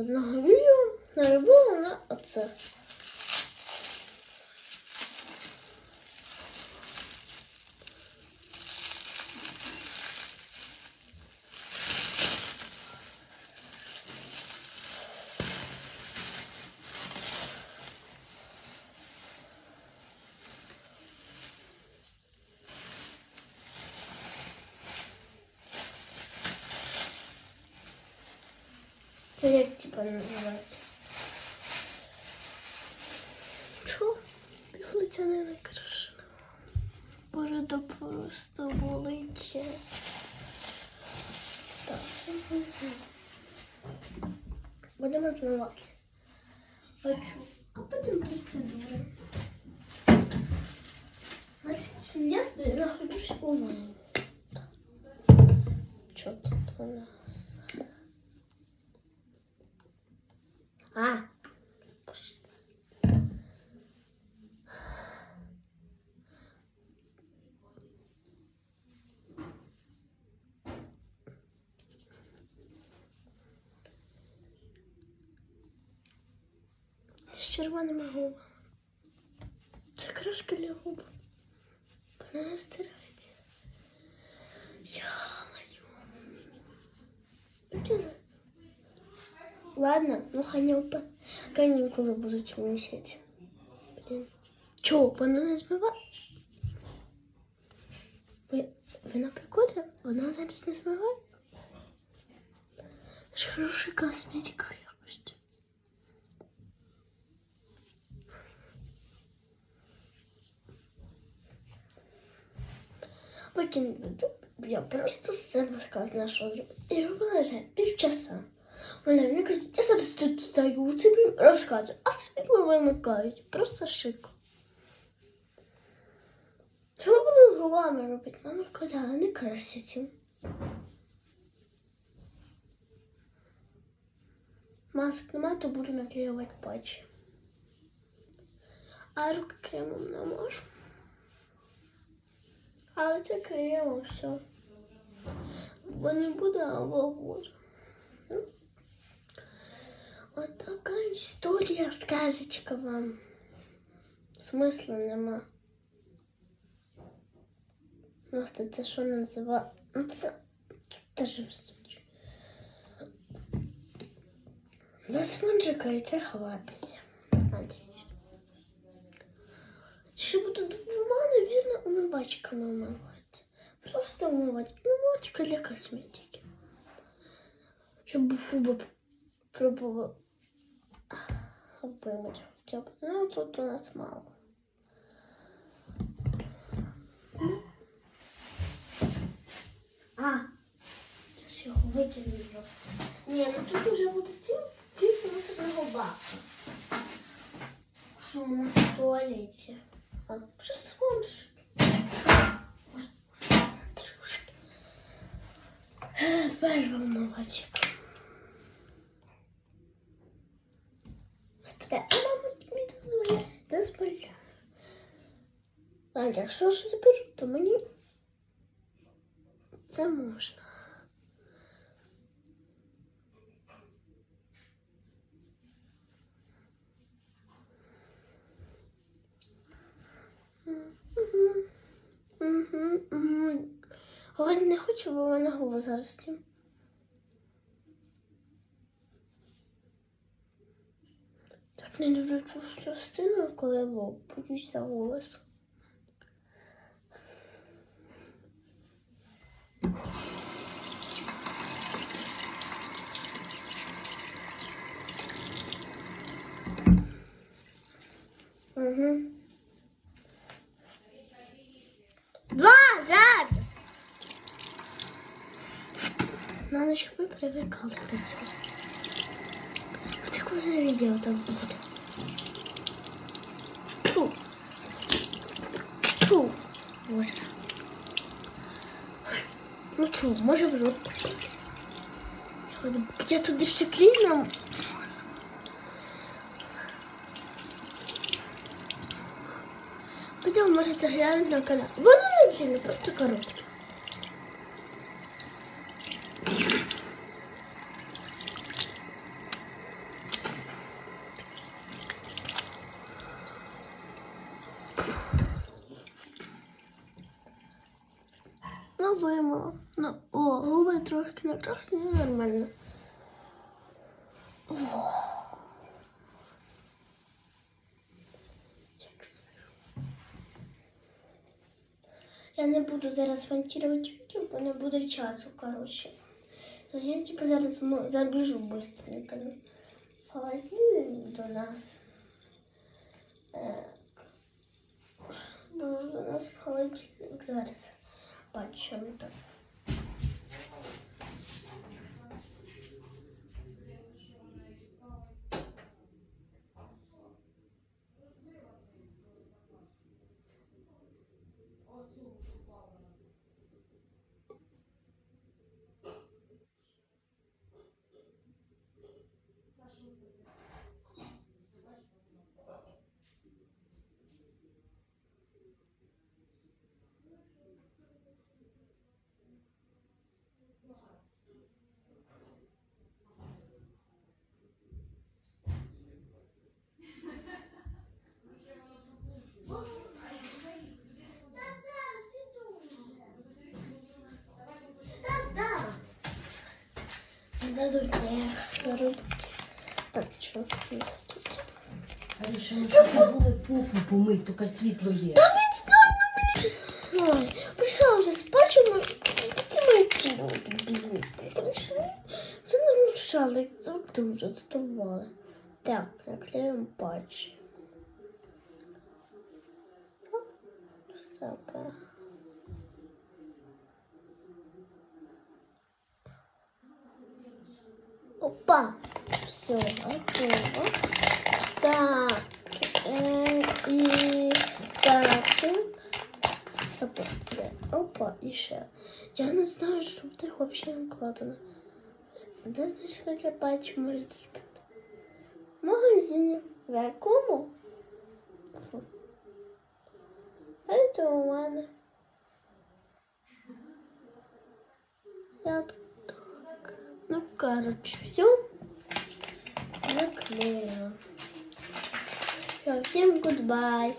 Одного відео наробила на оце. Це як типа називається? Що? Півлиця не накрашена. Борода просто болить. Так. Будемо змивати. Хочу. А потім процедури. Я стою нахожусь у ванні. Що тут у А. З червоними губами. Це краска для губ. Вона стирається. Яке за- Ладно, ну каникулы, каникулы будут місяць. Блін. Чо, вона не змиває? Ви, ви на приколі? Вона зараз не змиває? Це ж хороша косметика якось. Потім я просто все розказала, що зробила. І робила вже півчаса. Мені каже, я зараз тут стою, це розказую, а світло вимикають. Просто шик. Що буду з губами робити? Мама сказала, не краситься. Масок немає, то буду наклеювати патчі. А руки кремом не можу. Але це кремом все. Бо не буде, або буде. Вот такая история, сказочка вам. Смысла нема. Просто це що називає? Це теж височі. На спонжика і це хватить. Надіюсь. Ще буду двома, наверное, умивачками умивати. Просто умивати. Умивачка для косметики. Щоб фуба хоча б. Ну, тут у нас мало. А, я ж його викинула. Ні, ну тут уже буде сім пів мусорного бака. Що у нас в туалеті? А, просто спонж. Трошки. Перший мовочок. Господи, а мама тобі дозволяє? Дозволяє. А якщо ж заберу, то мені це можна. Говорити не хочу, бо в мене губи зараз. Так не люблю цю частину, коли лоб боюся голос. Привикали до цього. Це коли відео там буде. Фу. Фу. Боже. Ну чу, може в рот. Я туди ще кліном. Потім можете глянути на канал. Воно не длинне, просто коротке. Вимила. Ну, о, губи трошки накрасні, нормально. О. Як. Я не буду зараз монтувати відео, бо не буде часу, коротше. Я типу зараз забіжу быстренько на холодильник до нас. Так. Біжу до нас в холодильник зараз. 把全部的。Дадуть мне робити. Так, що у нас тут? Аріша, ми забули пуху помить, тільки світло є. Та відстань, Ой, прийшла вже спати, ми ти мої тіло бігли. Прийшли. Це не мішали, завжди вже задавали. Так, наклеїмо патч. Стопа. Опа! Все, готово. Так, э, и так. Стоп, де? Опа, і ще. Я не знаю, що в них взагалі накладено. Де знаєш, як я бачу, може спити? В магазині. В якому? Фу. А це у мене. Я так. Ну, короче, все. Наклеила. Всем гудбай.